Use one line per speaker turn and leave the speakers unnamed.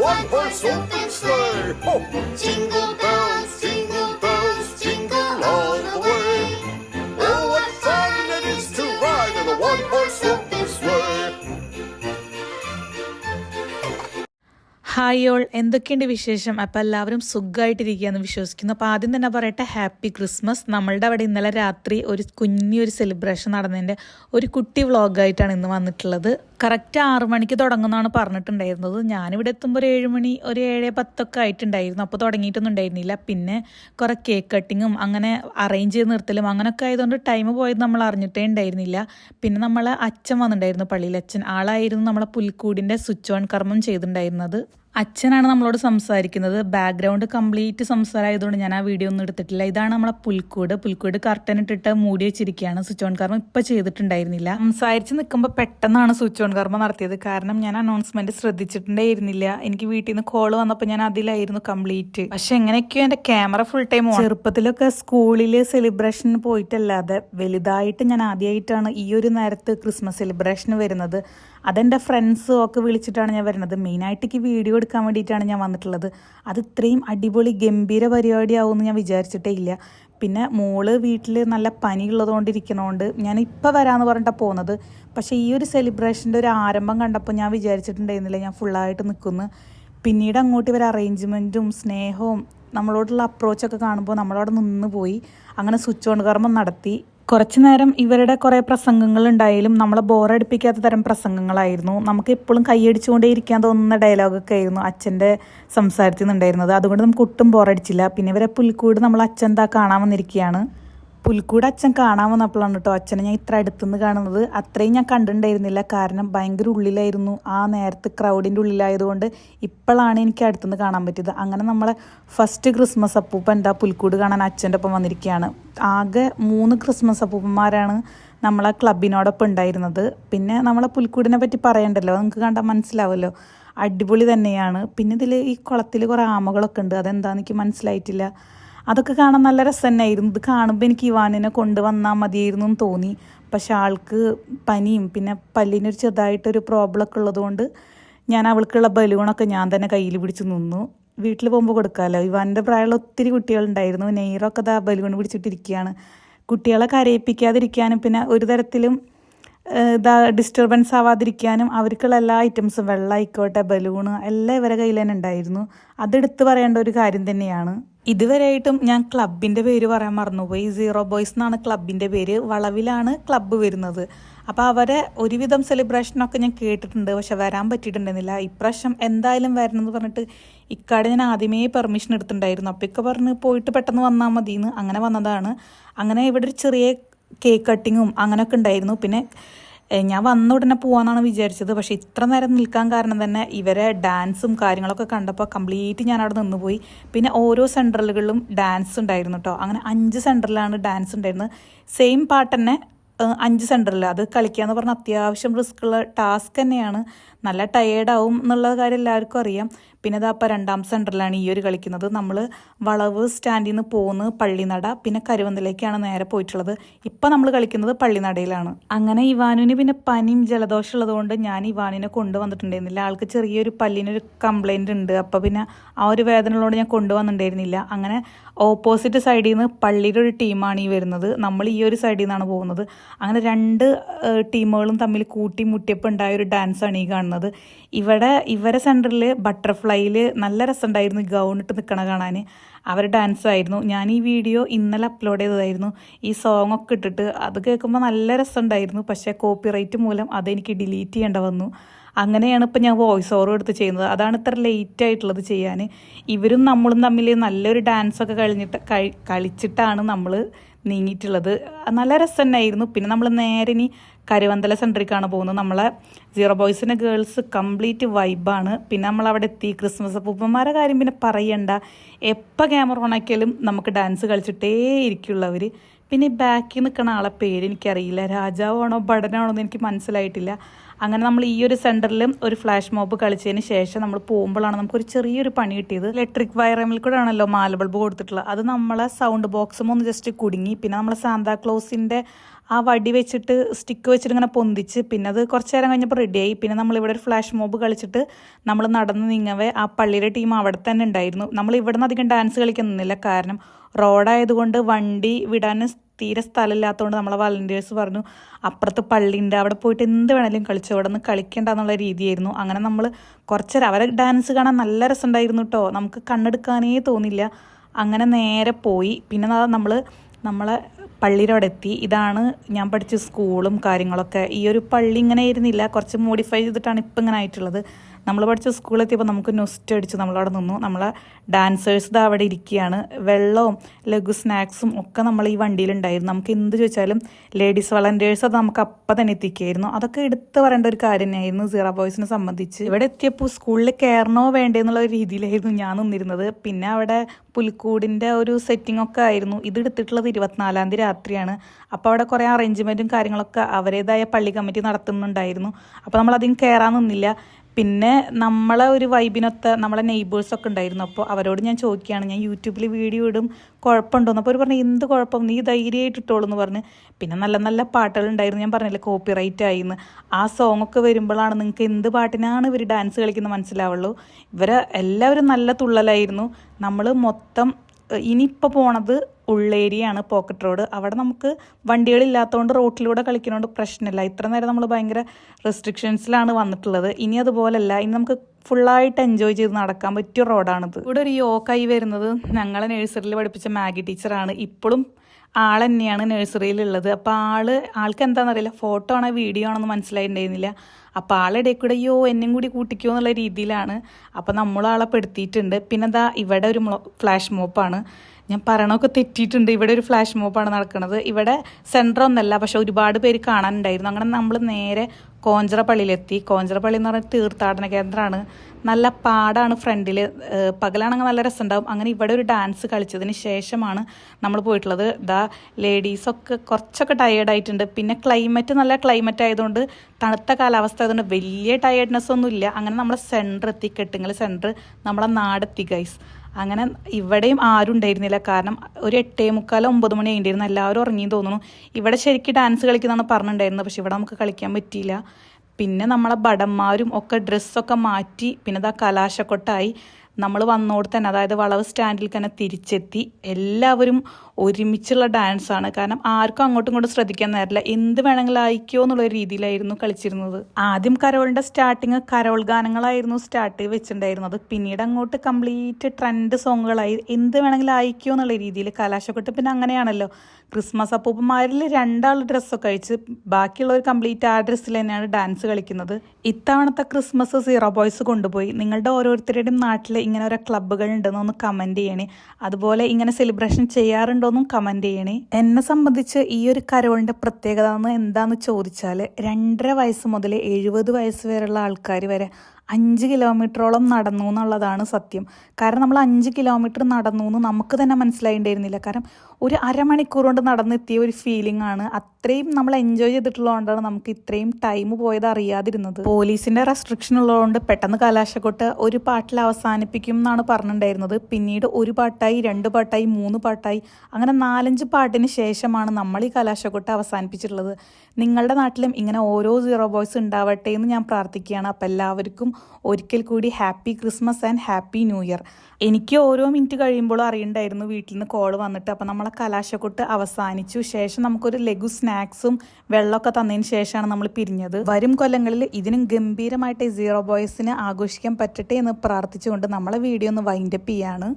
one horse open sleigh. Ho! Jingle bells, jingle bells, jingle all the way. Oh, what fun it is to ride in a one horse open sleigh.
Hi all എന്തൊക്കെയുണ്ട് വിശേഷം അപ്പം എല്ലാവരും സുഖമായിട്ടിരിക്കുകയെന്ന് വിശ്വസിക്കുന്നു അപ്പോൾ ആദ്യം തന്നെ പറയട്ടെ happy Christmas നമ്മളുടെ അവിടെ ഇന്നലെ രാത്രി ഒരു കുഞ്ഞൊരു സെലിബ്രേഷൻ നടന്നതിന്റെ ഒരു കുട്ടി വ്ളോഗായിട്ടാണ് ഇന്ന് വന്നിട്ടുള്ളത് കറക്റ്റ് ആറു മണിക്ക് തുടങ്ങുന്നതാണ് പറഞ്ഞിട്ടുണ്ടായിരുന്നത്. ഞാനിവിടെ എത്തുമ്പോൾ ഒരു ഏഴ് മണി ഒരു ഏഴ് പത്തൊക്കെ ആയിട്ടുണ്ടായിരുന്നു. അപ്പോൾ തുടങ്ങിയിട്ടൊന്നും ഉണ്ടായിരുന്നില്ല. പിന്നെ കുറേ കേക്ക് കട്ടിങ്ങും അങ്ങനെ അറേഞ്ച് ചെയ്ത് നിർത്തലും അങ്ങനെയൊക്കെ ആയതുകൊണ്ട് ടൈം പോയത് നമ്മൾ അറിഞ്ഞിട്ടേ ഉണ്ടായിരുന്നില്ല. പിന്നെ നമ്മളെ അച്ഛൻ വന്നിട്ടുണ്ടായിരുന്നു പള്ളിയിൽ. അച്ഛൻ ആളായിരുന്നു നമ്മളെ പുൽക്കൂടിന്റെ സ്വിച്ച് ഓൺ കർമ്മം ചെയ്തിട്ടുണ്ടായിരുന്നത്. അച്ഛനാണ് നമ്മളോട് സംസാരിക്കുന്നത്. ബാക്ക്ഗ്രൗണ്ട് കംപ്ലീറ്റ് സംസാരമായതുകൊണ്ട് ഞാൻ ആ വീഡിയോ ഒന്നും എടുത്തിട്ടില്ല. ഇതാണ് നമ്മളെ പുൽക്കൂട്. പുൽക്കൂട് കർട്ടൻ ഇട്ടിട്ട് മൂടി വെച്ചിരിക്കുകയാണ്. സ്വിച്ച് ഓൺ കർമ്മം ഇപ്പം ചെയ്തിട്ടുണ്ടായിരുന്നില്ല. സംസാരിച്ച് നിൽക്കുമ്പോൾ പെട്ടെന്നാണ് സ്വിച്ച് ഓൺ കർമ്മം നടത്തിയത്. കാരണം ഞാൻ അനൗൺസ്മെന്റ് ശ്രദ്ധിച്ചിട്ടുണ്ടായിരുന്നില്ല എനിക്ക് വീട്ടിൽ നിന്ന് കോൾ വന്നപ്പോൾ ഞാൻ അതിലായിരുന്നു കംപ്ലീറ്റ് പക്ഷെ എങ്ങനെയൊക്കെയോ എന്റെ ക്യാമറ ഫുൾ ടൈം ചെറുപ്പത്തിലൊക്കെ സ്കൂളിൽ സെലിബ്രേഷന് പോയിട്ടല്ലാതെ വലുതായിട്ട് ഞാൻ ആദ്യമായിട്ടാണ് ഈ ഒരു നേരത്ത് ക്രിസ്മസ് സെലിബ്രേഷൻ വരുന്നത്. അതെന്റെ ഫ്രണ്ട്സ് ഒക്കെ വിളിച്ചിട്ടാണ് ഞാൻ വരുന്നത്. മെയിനായിട്ട് എനിക്ക് വീഡിയോ എടുക്കാൻ വേണ്ടിയിട്ടാണ് ഞാൻ വന്നിട്ടുള്ളത്. അത് ഇത്രയും അടിപൊളി ഗംഭീര പരിപാടിയാവുമെന്ന് ഞാൻ വിചാരിച്ചിട്ടേ ഇല്ല. പിന്നെ മോൾ വീട്ടിൽ നല്ല പനി ഉള്ളതുകൊണ്ടിരിക്കണോണ്ട് ഞാൻ ഇപ്പോൾ വരാമെന്ന് പറഞ്ഞിട്ടാണ് പോകുന്നത് പക്ഷേ ഈ ഒരു സെലിബ്രേഷന്റെ ഒരു ആരംഭം കണ്ടപ്പോൾ ഞാൻ വിചാരിച്ചിട്ടുണ്ടായിരുന്നില്ല ഞാൻ ഫുള്ളായിട്ട് നിൽക്കുന്നു പിന്നീട് അങ്ങോട്ട് ഇവർ അറേഞ്ച്മെന്റും സ്നേഹവും നമ്മളോടുള്ള അപ്രോച്ചൊക്കെ കാണുമ്പോൾ നമ്മളവിടെ നിന്ന് പോയി. അങ്ങനെ സ്വിച്ച് ഓൺ കർമ്മം നടത്തി. കുറച്ചു നേരം ഇവരുടെ കുറേ പ്രസംഗങ്ങൾ ഉണ്ടായാലും നമ്മളെ ബോറടിപ്പിക്കാത്ത തരം പ്രസംഗങ്ങളായിരുന്നു. നമുക്ക് എപ്പോഴും കൈയടിച്ചുകൊണ്ടേ ഇരിക്കാൻ തോന്നുന്ന ഡയലോഗൊക്കെ ആയിരുന്നു അച്ഛന്റെ സംസാരത്തിൽ നിന്നുണ്ടായിരുന്നത്. അതുകൊണ്ട് നമുക്ക് ഒട്ടും ബോറടിച്ചില്ല പിന്നെ ഇവരെ പുൽക്കൂട് നമ്മൾ അച്ഛൻ എന്താ കാണാൻ വന്നിരിക്കുകയാണ്. പുൽക്കൂട് അച്ഛൻ കാണാൻ വന്നപ്പോഴാണ് കേട്ടോ അച്ഛനെ ഞാൻ ഇത്ര അടുത്തുനിന്ന് കാണുന്നത്. അത്രയും ഞാൻ കണ്ടിട്ടുണ്ടായിരുന്നില്ല. കാരണം ഭയങ്കര ഉള്ളിലായിരുന്നു. ആ നേരത്തെ ക്രൗഡിന്റെ ഉള്ളിലായതുകൊണ്ട് ഇപ്പോഴാണ് എനിക്ക് അടുത്തുനിന്ന് കാണാൻ പറ്റിയത്. അങ്ങനെ നമ്മളെ ഫസ്റ്റ് ക്രിസ്മസ് അപ്പൂപ്പ എന്താ പുൽക്കൂട് കാണാൻ അച്ഛന്റെ ഒപ്പം വന്നിരിക്കുകയാണ്. ആകെ മൂന്ന് ക്രിസ്മസ് അപ്പൂപ്പന്മാരാണ് നമ്മളെ ക്ലബിനോടൊപ്പം ഉണ്ടായിരുന്നത്. പിന്നെ നമ്മളെ പുൽക്കൂടിനെ പറ്റി പറയണ്ടല്ലോ. നിങ്ങൾക്ക് കണ്ടാൽ മനസ്സിലാവുമല്ലോ അടിപൊളി തന്നെയാണ്. പിന്നെ ഇതിൽ ഈ കുളത്തിൽ കുറേ ആമകളൊക്കെ ഉണ്ട്. അതെന്താണെന്ന് എനിക്ക് മനസ്സിലായിട്ടില്ല. അതൊക്കെ കാണാൻ നല്ല രസം തന്നെയായിരുന്നു ഇത് കാണുമ്പോൾ എനിക്ക് ഇവാനിനെ കൊണ്ടുവന്നാൽ മതിയായിരുന്നു എന്ന് തോന്നി. പക്ഷെ ആൾക്ക് പനിയും പിന്നെ പല്ലിനൊരു ചെറുതായിട്ടൊരു പ്രോബ്ലം ഒക്കെ ഉള്ളതുകൊണ്ട് ഞാൻ അവൾക്കുള്ള ബലൂണൊക്കെ ഞാൻ തന്നെ കയ്യിൽ പിടിച്ച് നിന്നു. വീട്ടിൽ പോകുമ്പോൾ കൊടുക്കാമല്ലോ ഇവാന്റെ പ്രായമുള്ള ഒത്തിരി കുട്ടികളുണ്ടായിരുന്നു. നെയ്റൊക്കെ ദാ ബലൂൺ പിടിച്ചിട്ടിരിക്കുകയാണ്. കുട്ടികളെ കരയിപ്പിക്കാതിരിക്കാനും പിന്നെ ഒരു തരത്തിലും ഡിസ്റ്റർബൻസ് ആവാതിരിക്കാനും അവർക്കുള്ള എല്ലാ ഐറ്റംസും വെള്ളം ആയിക്കോട്ടെ ബലൂണ് എല്ലാം ഇവരെ കയ്യിൽ തന്നെ ഉണ്ടായിരുന്നു. അതെടുത്ത് പറയേണ്ട ഒരു കാര്യം തന്നെയാണ്. ഇതുവരെയായിട്ടും ഞാൻ ക്ലബിന്റെ പേര് പറയാൻ മറന്നുപോയി. സീറോ ബോയ്സ് എന്നാണ് ക്ലബിന്റെ പേര്. വളവിലാണ് ക്ലബ്ബ് വരുന്നത്. അപ്പോൾ അവരെ ഒരുവിധം സെലിബ്രേഷനൊക്കെ ഞാൻ കേട്ടിട്ടുണ്ട്. പക്ഷെ വരാൻ പറ്റിയിട്ടുണ്ടായിരുന്നില്ല ഇപ്രാവശ്യം എന്തായാലും വരണം എന്ന് പറഞ്ഞിട്ട് ഇക്കാട് ഞാൻ ആദ്യമേ പെർമിഷൻ എടുത്തിട്ടുണ്ടായിരുന്നു. അപ്പോൾ ഇക്ക പറഞ്ഞ് പോയിട്ട് പെട്ടെന്ന് വന്നാൽ മതിയെന്ന് അങ്ങനെ വന്നതാണ്. അങ്ങനെ ഇവിടെ ഒരു ചെറിയ കേക്ക് കട്ടിങ്ങും അങ്ങനെയൊക്കെ ഉണ്ടായിരുന്നു. പിന്നെ ഞാൻ വന്ന ഉടനെ പോകാമെന്നാണ് വിചാരിച്ചത്. പക്ഷേ ഇത്ര നേരം നിൽക്കാൻ കാരണം തന്നെ ഇവരെ ഡാൻസും കാര്യങ്ങളൊക്കെ കണ്ടപ്പോൾ കംപ്ലീറ്റ് ഞാൻ അവിടെ നിന്ന് പോയി പിന്നെ ഓരോ സെന്ററുകളിലും ഡാൻസ് ഉണ്ടായിരുന്നു കേട്ടോ. അങ്ങനെ അഞ്ച് സെന്ററിലാണ് ഡാൻസ് ഉണ്ടായിരുന്നത്. സെയിം പാട്ട് തന്നെ അഞ്ച് സെന്ററിൽ അത് കളിക്കുക എന്ന് പറഞ്ഞാൽ അത്യാവശ്യം റിസ്ക് ഉള്ള ടാസ്ക് തന്നെയാണ്. നല്ല ടയേർഡാവും എന്നുള്ള കാര്യം എല്ലാവർക്കും അറിയാം. പിന്നെ ഇതാ അപ്പം രണ്ടാം സെന്ററിലാണ് ഈ ഒരു കളിക്കുന്നത്. നമ്മൾ വളവ് സ്റ്റാൻഡിൽ നിന്ന് പോകുന്നത് പള്ളിനട പിന്നെ കരുവന്തലേക്കാണ് നേരെ പോയിട്ടുള്ളത്. ഇപ്പം നമ്മൾ കളിക്കുന്നത് പള്ളിനടയിലാണ്. അങ്ങനെ ഇവാനുവിന് പിന്നെ പനിയും ജലദോഷം ഉള്ളതുകൊണ്ട് ഞാൻ ഇവാനിനെ കൊണ്ടുവന്നിട്ടുണ്ടായിരുന്നില്ല. ആൾക്ക് ചെറിയൊരു പല്ലിനൊരു കംപ്ലൈന്റ് ഉണ്ട്. അപ്പോൾ പിന്നെ ആ ഒരു വേദന ഉള്ളതുകൊണ്ട് ഞാൻ കൊണ്ടുവന്നിട്ടുണ്ടായിരുന്നില്ല. അങ്ങനെ ഓപ്പോസിറ്റ് സൈഡിൽ നിന്ന് പള്ളിയുടെ ഒരു ടീമാണ് ഈ വരുന്നത്. നമ്മൾ ഈ ഒരു സൈഡിൽ നിന്നാണ് പോകുന്നത്. അങ്ങനെ രണ്ട് ടീമുകളും തമ്മിൽ കൂട്ടി മുട്ടിയപ്പോൾ ഉണ്ടായ ഒരു ഡാൻസാണ് ഈ കാണുന്നത്. ഇവിടെ ഇവരെ സെന്ററിൽ ബട്ടർഫ്ലൈയിൽ നല്ല രസമുണ്ടായിരുന്നു ഗൗൺ ഇട്ട് നിൽക്കണ കാണാൻ. അവർ ഡാൻസ് ആയിരുന്നു ഞാൻ ഈ വീഡിയോ ഇന്നലെ അപ്ലോഡ് ചെയ്തതായിരുന്നു. ഈ സോങ് ഒക്കെ ഇട്ടിട്ട് അത് കേൾക്കുമ്പോൾ നല്ല രസമുണ്ടായിരുന്നു. പക്ഷേ കോപ്പിറൈറ്റ് മൂലം അതെനിക്ക് ഡിലീറ്റ് ചെയ്യേണ്ട വന്നു. അങ്ങനെയാണ് ഇപ്പോൾ ഞാൻ വോയിസ് ഓവർ എടുത്ത് ചെയ്യുന്നത്. അതാണ് ഇത്ര ലേറ്റ് ആയിട്ടുള്ളത് ചെയ്യാൻ. ഇവരും നമ്മളും തമ്മിൽ നല്ലൊരു ഡാൻസൊക്കെ കഴിഞ്ഞിട്ട് കഴി- കളിച്ചിട്ടാണ് നമ്മൾ നീങ്ങിയിട്ടുള്ളത്. നല്ല രസം തന്നെയായിരുന്നു പിന്നെ നമ്മൾ നേരെ ഇനി കരുവന്തല സെന്ററിലേക്കാണ് പോകുന്നത്. നമ്മളെ സീറോ ബോയ്സിന്റെ ഗേൾസ് കംപ്ലീറ്റ് വൈബാണ് പിന്നെ നമ്മൾ അവിടെ എത്തി ക്രിസ്മസ് അപ്പൂപ്പന്മാരെ കാര്യം പിന്നെ പറയണ്ട. എപ്പോൾ ക്യാമറ ഓണാക്കിയാലും നമുക്ക് ഡാൻസ് കളിച്ചിട്ടേ ഇരിക്കുള്ളവർ പിന്നെ ഈ ബാക്കിൽ നിൽക്കുന്ന ആളെ പേര് എനിക്കറിയില്ല. രാജാവാണോ ഭടനാണോ എന്ന് എനിക്ക് മനസ്സിലായിട്ടില്ല. അങ്ങനെ നമ്മൾ ഈ ഒരു സെന്ററിൽ ഒരു ഫ്ലാഷ് മോബ് കളിച്ചതിന് ശേഷം നമ്മൾ പോകുമ്പോഴാണ് നമുക്കൊരു ചെറിയൊരു പണി കിട്ടിയത്. ഇലക്ട്രിക് വയറമിൽ കൂടെ ആണല്ലോ മാല ബൾബ് കൊടുത്തിട്ടുള്ളത്. അത് നമ്മളെ സൗണ്ട് ബോക്സും ഒന്ന് ജസ്റ്റ് കുടുങ്ങി. പിന്നെ നമ്മളെ സാന്താക്ലോസിന്റെ ആ വടി വെച്ചിട്ട് സ്റ്റിക്ക് വെച്ചിട്ട് ഇങ്ങനെ പൊന്തിച്ച് പിന്നെ അത് കുറച്ച് നേരം കഴിഞ്ഞപ്പോൾ റെഡിയായി പിന്നെ നമ്മളിവിടെ ഒരു ഫ്ലാഷ് മോബ് കളിച്ചിട്ട് നമ്മൾ നടന്ന് നീങ്ങവേ ആ പള്ളിയുടെ ടീം അവിടെ തന്നെ ഉണ്ടായിരുന്നു. നമ്മൾ ഇവിടെ നിന്ന് അധികം ഡാൻസ് കളിക്കുന്നില്ല കാരണം റോഡായതുകൊണ്ട് വണ്ടി വിടാൻ തീരെ സ്ഥലമില്ലാത്തതുകൊണ്ട് നമ്മളെ വളണ്ടിയേഴ്സ് പറഞ്ഞു അപ്പുറത്ത് പള്ളിയുണ്ട് അവിടെ പോയിട്ട് എന്ത് വേണമെങ്കിലും കളിച്ച് അവിടെ നിന്ന് കളിക്കേണ്ട എന്നുള്ള രീതിയായിരുന്നു. അങ്ങനെ നമ്മൾ കുറച്ചേരം അവരെ ഡാൻസ് കാണാൻ നല്ല രസമുണ്ടായിരുന്നു കേട്ടോ നമുക്ക് കണ്ണെടുക്കാനേ തോന്നില്ല. അങ്ങനെ നേരെ പോയി. പിന്നെ നമ്മൾ നമ്മളെ പള്ളിയുടെ അവിടെ എത്തി ഇതാണ് ഞാൻ പഠിച്ച സ്കൂളും കാര്യങ്ങളൊക്കെ. ഈ ഒരു പള്ളി ഇങ്ങനെ ഇരുന്നില്ല കുറച്ച് മോഡിഫൈ ചെയ്തിട്ടാണ് ഇപ്പം ഇങ്ങനെ ആയിട്ടുള്ളത്. നമ്മൾ പഠിച്ച സ്കൂളിൽ എത്തിയപ്പോൾ നമുക്ക് നൊസ്റ്റ് അടിച്ചു നമ്മളവിടെ നിന്നു. നമ്മളെ ഡാൻസേഴ്സ് ഇതാ അവിടെ ഇരിക്കുകയാണ്. വെള്ളവും ലഘു സ്നാക്സും ഒക്കെ നമ്മൾ ഈ വണ്ടിയിലുണ്ടായിരുന്നു. നമുക്ക് എന്ത് ചോദിച്ചാലും ലേഡീസ് വളണ്ടിയേഴ്സ് അത് നമുക്ക് അപ്പം തന്നെ എത്തിക്കുകയായിരുന്നു അതൊക്കെ എടുത്ത് പറയേണ്ട ഒരു കാര്യം തന്നെയായിരുന്നു സീറോ ബോയ്സിനെ സംബന്ധിച്ച്. ഇവിടെ എത്തിയപ്പോൾ സ്കൂളിൽ കയറണോ വേണ്ടേ എന്നുള്ള ഒരു രീതിയിലായിരുന്നു ഞാൻ നിന്നിരുന്നത്. പിന്നെ അവിടെ പുൽക്കൂടിന്റെ ഒരു സെറ്റിംഗ് ഒക്കെ ആയിരുന്നു. ഇത് എടുത്തിട്ടുള്ളത് ഇരുപത്തിനാലാം തീയതി രാത്രിയാണ്. അപ്പോൾ അവിടെ കുറേ അറേഞ്ച്മെന്റും കാര്യങ്ങളൊക്കെ അവരേതായ പള്ളി കമ്മിറ്റി നടത്തുന്നുണ്ടായിരുന്നു. അപ്പോൾ നമ്മളധികം കയറാൻ നിന്നില്ല. പിന്നെ നമ്മളെ ഒരു വൈബിനൊത്ത നമ്മളെ നെയ്ബേഴ്സൊക്കെ ഉണ്ടായിരുന്നു. അപ്പോൾ അവരോട് ഞാൻ ചോദിക്കുകയാണ് ഞാൻ യൂട്യൂബിൽ വീഡിയോ ഇടും കുഴപ്പമുണ്ടോന്ന് അപ്പോൾ അവർ പറഞ്ഞു എന്ത് കുഴപ്പം? നീ ധൈര്യമായിട്ട് ഇട്ടോളൂ എന്ന് പറഞ്ഞ്. പിന്നെ നല്ല നല്ല പാട്ടുകൾ ഉണ്ടായിരുന്നു ഞാൻ പറഞ്ഞില്ലേ കോപ്പിറൈറ്റ് ആയിന്ന്. ആ സോങ് ഒക്കെ വരുമ്പോഴാണ് നിങ്ങൾക്ക് എന്ത് പാട്ടിനാണ് ഇവർ ഡാൻസ് കളിക്കുന്നത് മനസ്സിലാവുള്ളൂ. ഇവരെ എല്ലാവരും നല്ല തുള്ളലായിരുന്നു. നമ്മൾ മൊത്തം ഇനിയിപ്പോൾ പോണത് ഉള്ളേരിയാണ് പോക്കറ്റ് റോഡ്. അവിടെ നമുക്ക് വണ്ടികളില്ലാത്തതുകൊണ്ട് റോട്ടിലൂടെ കളിക്കുന്നതുകൊണ്ട് പ്രശ്നമില്ല. ഇത്ര നേരം നമ്മൾ ഭയങ്കര റെസ്ട്രിക്ഷൻസിലാണ് വന്നിട്ടുള്ളത്. ഇനി അതുപോലല്ല. ഇനി നമുക്ക് ഫുള്ളായിട്ട് എൻജോയ് ചെയ്ത് നടക്കാൻ പറ്റിയ റോഡാണിത് ഇവിടെ ഒരു യോക്കായി വരുന്നത് ഞങ്ങളെ നഴ്സറിയിൽ പഠിപ്പിച്ച മാഗി ടീച്ചറാണ് ഇപ്പോഴും ആൾ തന്നെയാണ് നഴ്സറിയിലുള്ളത് അപ്പോൾ ആൾ ആൾക്ക് എന്താണെന്നറിയില്ല ഫോട്ടോ ആണോ വീഡിയോ ആണോ എന്ന് മനസ്സിലായിട്ടുണ്ടായിരുന്നില്ല. അപ്പോൾ ആളിടയിൽ കൂടെ അയ്യോ എന്നും കൂടി കൂട്ടിക്കോ എന്നുള്ള രീതിയിലാണ്. അപ്പോൾ നമ്മൾ ആളെ പെടുത്തിയിട്ടുണ്ട്. പിന്നെ ദാ ഇവിടെ ഒരു ഫ്ലാഷ് മോപ്പാണ് ഞാൻ പറയണമൊക്കെ തെറ്റിയിട്ടുണ്ട്. ഇവിടെ ഒരു ഫ്ലാഷ് മോപ്പാണ് നടക്കുന്നത് ഇവിടെ സെന്റർ ഒന്നല്ല പക്ഷെ ഒരുപാട് പേര് കാണാനുണ്ടായിരുന്നു. അങ്ങനെ നമ്മൾ നേരെ കോഞ്ചറ കോഞ്ചറപ്പള്ളി കോഞ്ചറ എന്ന് പറഞ്ഞ തീർത്ഥാടന കേന്ദ്രമാണ് നല്ല പാടാണ് ഫ്രണ്ടിൽ പകലാണെങ്കിൽ നല്ല രസമുണ്ടാവും അങ്ങനെ ഇവിടെ ഒരു ഡാൻസ് കളിച്ചതിന് ശേഷമാണ് നമ്മൾ പോയിട്ടുള്ളത്. ദാ ലേഡീസൊക്കെ കുറച്ചൊക്കെ ടയേർഡായിട്ടുണ്ട് പിന്നെ ക്ലൈമറ്റ് നല്ല ക്ലൈമറ്റ് ആയതുകൊണ്ട് തണുത്ത കാലാവസ്ഥ ആയതുകൊണ്ട് വലിയ ടയേർഡ്നെസ് ഒന്നും ഇല്ല അങ്ങനെ നമ്മളെ സെന്റർ എത്തി. കെട്ടുങ്ങൽ സെന്റർ നമ്മളെ നാടെത്തി ഗൈസ് അങ്ങനെ ഇവിടെയും ആരും ഉണ്ടായിരുന്നില്ല. കാരണം ഒരു എട്ടേ മുക്കാൽ ഒമ്പത് മണി കഴിഞ്ഞിരുന്നു. എല്ലാവരും ഉറങ്ങി തോന്നുന്നു. ഇവിടെ ശരിക്കും ഡാൻസ് കളിക്കുന്നതാണ് പറഞ്ഞിട്ടുണ്ടായിരുന്നത്. പക്ഷെ ഇവിടെ നമുക്ക് കളിക്കാൻ പറ്റിയില്ല. പിന്നെ നമ്മളെ ഭടന്മാരും ഒക്കെ ഡ്രസ്സൊക്കെ മാറ്റി പിന്നെ ഇതാ കലാശക്കൊട്ടായി. നമ്മൾ വന്നോട് തന്നെ അതായത് വളവ് സ്റ്റാൻഡിൽ തന്നെ തിരിച്ചെത്തി. എല്ലാവരും ഒരുമിച്ചുള്ള ഡാൻസാണ് കാരണം ആർക്കും അങ്ങോട്ടും ഇങ്ങോട്ടും ശ്രദ്ധിക്കാൻ നേരില്ല. എന്ത് വേണമെങ്കിലും അയക്കോ എന്നുള്ള രീതിയിലായിരുന്നു കളിച്ചിരുന്നത്. ആദ്യം കരോളിന്റെ സ്റ്റാർട്ടിങ് കരോൾ ഗാനങ്ങളായിരുന്നു സ്റ്റാർട്ട് വെച്ചിട്ടുണ്ടായിരുന്നത്. പിന്നീട് അങ്ങോട്ട് കംപ്ലീറ്റ് ട്രെൻഡ് സോങ്ങുകളായി എന്ത് വേണമെങ്കിലും അയക്കോ എന്നുള്ള രീതിയിൽ കലാശക്കൊട്ട് പിന്നെ അങ്ങനെയാണല്ലോ. ക്രിസ്മസ് അപ്പൂപ്പന്മാരിൽ രണ്ടാൾ ഡ്രസ്സൊക്കെ കഴിച്ച് ബാക്കിയുള്ളവർ കംപ്ലീറ്റ് ആ ഡ്രസ്സിൽ തന്നെയാണ് ഡാൻസ് കളിക്കുന്നത്. ഇത്തവണത്തെ ക്രിസ്മസ് സീറോ ബോയ്സ് കൊണ്ടുപോയി. നിങ്ങളുടെ ഓരോരുത്തരുടെയും നാട്ടിൽ ഇങ്ങനെ ഓരോ ക്ലബ്ബുകൾ ഉണ്ടെന്നൊന്ന് കമന്റ് ചെയ്യണേ. അതുപോലെ ഇങ്ങനെ സെലിബ്രേഷൻ ചെയ്യാറുണ്ടോയെന്നും കമന്റ് ചെയ്യണേ. എന്നെ സംബന്ധിച്ച് ഈ ഒരു കരോളിന്റെ പ്രത്യേകത എന്താണെന്ന് ചോദിച്ചാൽ രണ്ടര വയസ്സ് മുതൽ എഴുപത് വയസ്സ് വരെയുള്ള ആൾക്കാർ വരെ അഞ്ച് കിലോമീറ്ററോളം നടന്നു എന്നുള്ളതാണ് സത്യം. കാരണം നമ്മൾ അഞ്ച് കിലോമീറ്റർ നടന്നു എന്ന് നമുക്ക് തന്നെ മനസ്സിലായിട്ടുണ്ടായിരുന്നില്ല കാരണം ഒരു അരമണിക്കൂർ കൊണ്ട് നടന്നെത്തിയ ഒരു ഫീലിംഗ് ആണ്. അത്രയും നമ്മൾ എൻജോയ് ചെയ്തിട്ടുള്ളതുകൊണ്ടാണ് നമുക്ക് ഇത്രയും ടൈം പോയത് അറിയാതിരുന്നത്. പോലീസിന്റെ റെസ്ട്രിക്ഷൻ ഉള്ളതുകൊണ്ട് പെട്ടെന്ന് കലാശക്കൊട്ട് ഒരു പാട്ടിൽ അവസാനിപ്പിക്കും എന്നാണ് പറഞ്ഞിട്ടുണ്ടായിരുന്നത്. പിന്നീട് ഒരു പാട്ടായി രണ്ട് പാട്ടായി മൂന്ന് പാട്ടായി അങ്ങനെ നാലഞ്ച് പാട്ടിന് ശേഷമാണ് നമ്മൾ ഈ കലാശക്കൊട്ട് അവസാനിപ്പിച്ചിട്ടുള്ളത്. നിങ്ങളുടെ നാട്ടിലും ഇങ്ങനെ ഓരോ സീറോ ബോയ്സ് ഉണ്ടാവട്ടെ എന്ന് ഞാൻ പ്രാർത്ഥിക്കുകയാണ്. അപ്പോൾ എല്ലാവർക്കും ഒരിക്കൽ കൂടി happy Christmas and happy new year. എനിക്ക് ഓരോ മിനിറ്റ് കഴിയുമ്പോഴും അറിയണ്ടായിരുന്നു വീട്ടിൽ നിന്ന് കോൾ വന്നിട്ട്. അപ്പോൾ നമ്മളെ കലാശക്കൊട്ട് അവസാനിച്ചു. ശേഷം നമുക്കൊരു ലഘു സ്നാക്സും വെള്ളമൊക്കെ തന്നതിന് ശേഷമാണ് നമ്മൾ പിരിഞ്ഞത്. വരും കൊല്ലങ്ങളിൽ ഇതിനും ഗംഭീരമായിട്ട് സീറോ ബോയ്സിന് ആഘോഷിക്കാൻ പറ്റട്ടെ എന്ന് പ്രാർത്ഥിച്ചുകൊണ്ട് നമ്മളെ വീഡിയോ ഒന്ന് വൈൻഡപ്പ് ചെയ്യാണ്.